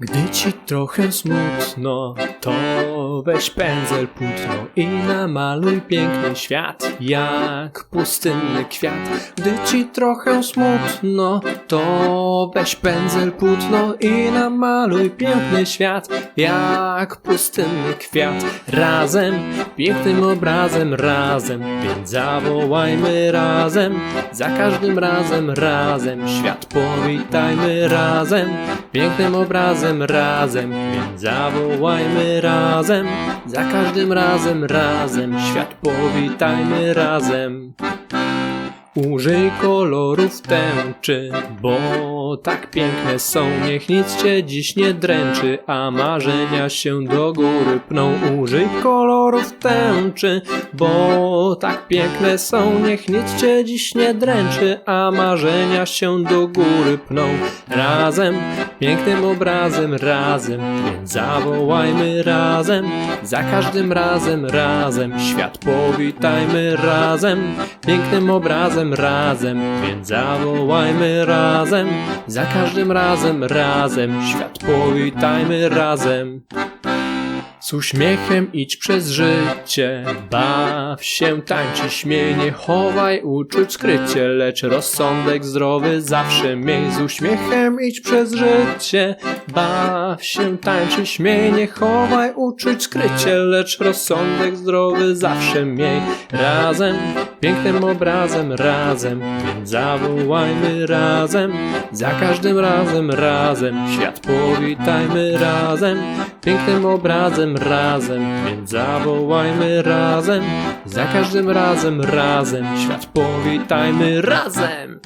Gdy ci trochę smutno, to weź pędzel płótno i namaluj piękny świat, jak pustynny kwiat. Gdy ci trochę smutno, to weź pędzel płótno i namaluj piękny świat, jak pustynny kwiat. Razem, pięknym obrazem, razem, więc zawołajmy razem, za każdym razem, razem, świat powitajmy razem, pięknym obrazem, razem, więc zawołajmy razem, za każdym razem, razem, świat powitajmy razem. Użyj kolorów tęczy, bo tak piękne są. Niech nic cię dziś nie dręczy, a marzenia się do góry pną. Użyj kolorów tęczy, bo tak piękne są. Niech nic cię dziś nie dręczy, a marzenia się do góry pną. Razem, pięknym obrazem, razem, więc zawołajmy razem. Za każdym razem, razem, świat powitajmy razem. Pięknym obrazem, razem, więc zawołajmy razem. Za każdym razem, razem, świat powitajmy razem. Z uśmiechem idź przez życie, baw się, tańczy, śmiej, nie chowaj uczuć skrycie, lecz rozsądek zdrowy zawsze miej. Z uśmiechem idź przez życie, baw się, tańczy, śmiej, nie chowaj uczuć skrycie, lecz rozsądek zdrowy zawsze miej. Razem, pięknym obrazem, razem, zawołajmy razem, za każdym razem, razem, świat powitajmy razem, pięknym obrazem, razem, więc zawołajmy razem, za każdym razem, razem, świat powitajmy razem.